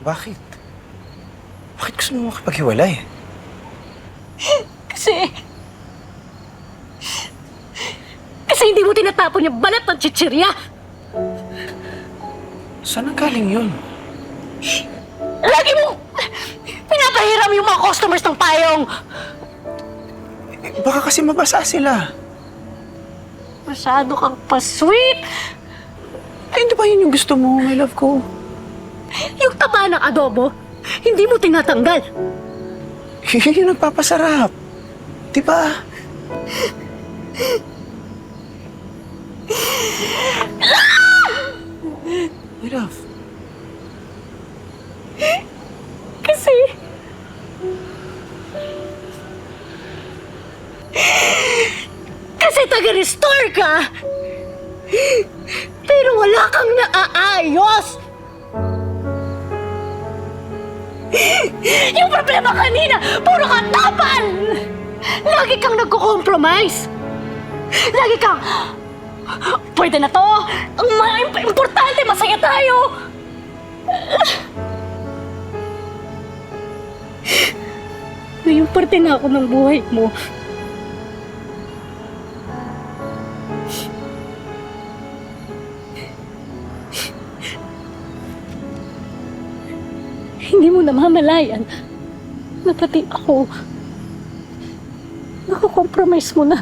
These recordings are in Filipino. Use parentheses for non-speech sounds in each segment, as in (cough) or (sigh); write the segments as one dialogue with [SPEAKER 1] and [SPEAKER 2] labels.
[SPEAKER 1] Bakit? Bakit gusto mo makipaghiwalay?
[SPEAKER 2] Kasi... Kasi hindi mo tinatapon yung balat ng chichirya.
[SPEAKER 1] Saan ang galing yun?
[SPEAKER 2] Lagi mo pinapahiram yung mga customers ng payong.
[SPEAKER 1] Eh, baka kasi mabasa sila.
[SPEAKER 2] Masyado kang pa-sweet.
[SPEAKER 1] Ay, hindi ba yun yung gusto mo, my love ko?
[SPEAKER 2] Yung taba ng adobo, hindi mo tinatanggal. (laughs)
[SPEAKER 1] Yun yung nagpapasarap. Di ba? (laughs) Love.
[SPEAKER 2] Kasi... Kasi taga-restore ka! Pero wala kang naaayos! (laughs) Yung problema kanina, puro ka tapal! Lagi kang nagko-compromise! Lagi kang... Pwede na to! Ang ma- importante, masaya tayo! Ngayong parte na ako ng buhay mo. Hindi mo namamalayan na pati ako nakakompromise mo na.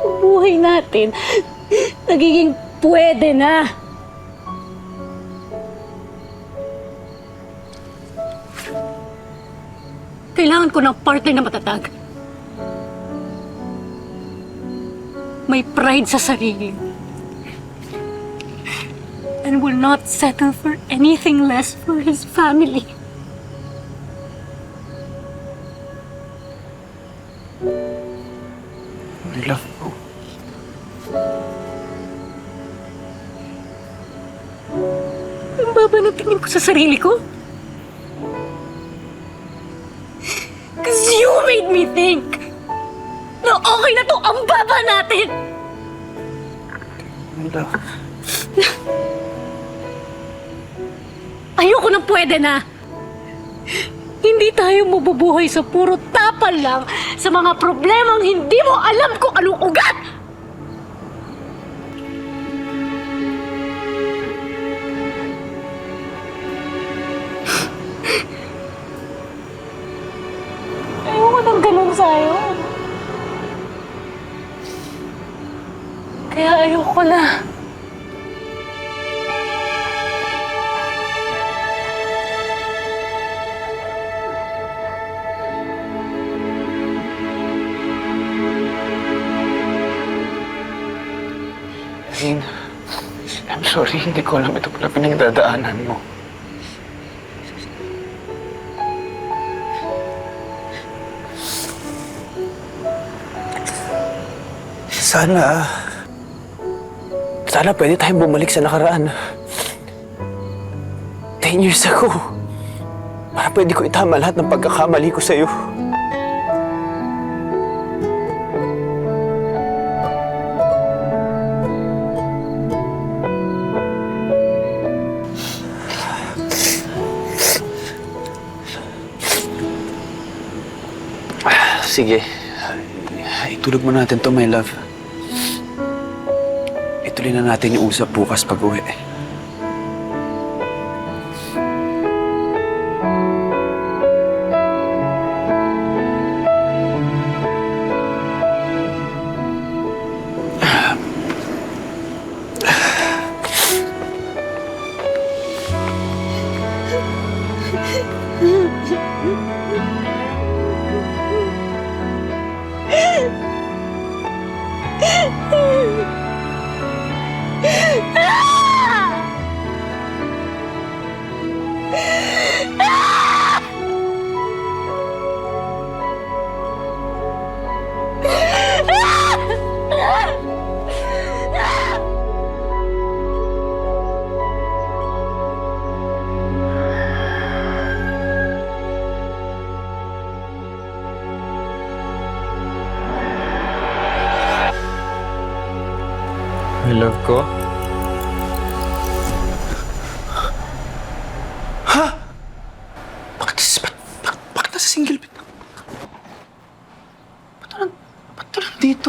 [SPEAKER 2] Buhay natin nagiging pwede na. Kailangan ko ng partner na matatag. May pride sa sarili. And will not settle for anything less for his family.
[SPEAKER 1] My love ko.
[SPEAKER 2] Ang baba ng tingin ko sa sarili ko. Cause you made me think na okay na to ang baba natin.
[SPEAKER 1] Love.
[SPEAKER 2] Ayoko nang pwede na. Hindi tayo mabubuhay sa puro tapal lang sa mga problemang hindi mo alam kung anong ugat. Na.
[SPEAKER 1] Rain, I'm sorry. Hindi ko alam ito pala pinagdadaanan mo. Sana... Sana pwede tayong bumalik sa nakaraan. Ten years ago. Para pwede ko itama lahat ng pagkakamali ko sa'yo. Sige. Itulog mo natin to, my love. Ituloy na natin yung usap bukas pag uwi. My love ko? Ha? Bakit, ba't, ba't, bakit nasa single bed? Ba't na dito?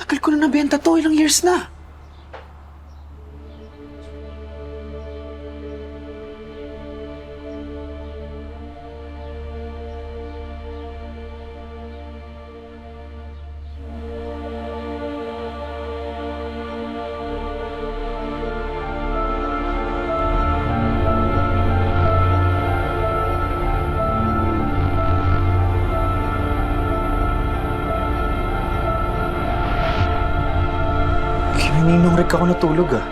[SPEAKER 1] Tagal ko na nabenta to, ilang years na. Kinaninong rin ako natulog ah.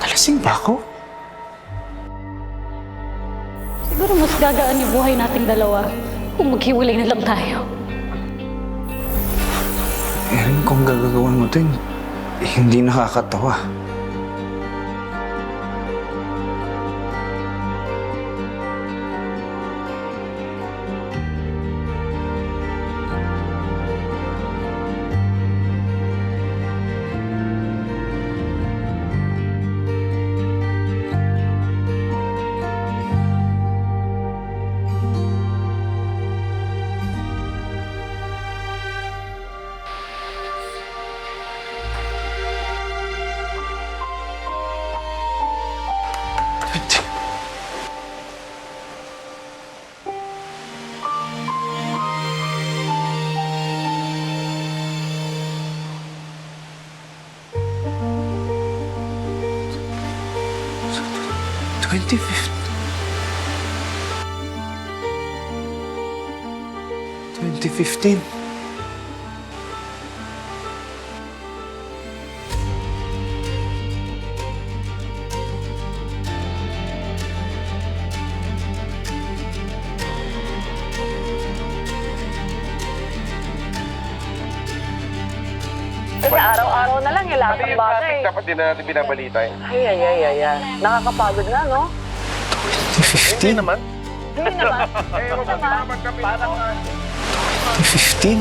[SPEAKER 1] Nalasing ba ako?
[SPEAKER 2] Siguro mas gagaan yung buhay nating dalawa kung maghiwalay na lang tayo.
[SPEAKER 1] Erin, kung gagawin mo to, hindi nakakatawa. 25th. 2015.
[SPEAKER 3] Sekarang araw-araw na lang, eh, lahat
[SPEAKER 4] Pati
[SPEAKER 3] ng
[SPEAKER 4] yung
[SPEAKER 3] bagay.
[SPEAKER 4] traffic dapat din na natin binabalita eh.
[SPEAKER 3] Ay, ay, ay, ay, ay. Nakakapagod na, no?
[SPEAKER 1] Fifteen.
[SPEAKER 4] naman.
[SPEAKER 3] Hindi naman. (laughs)
[SPEAKER 4] Eh,
[SPEAKER 3] Hindi naman.
[SPEAKER 4] magkapit. Parang
[SPEAKER 1] Twenty (laughs) fifteen.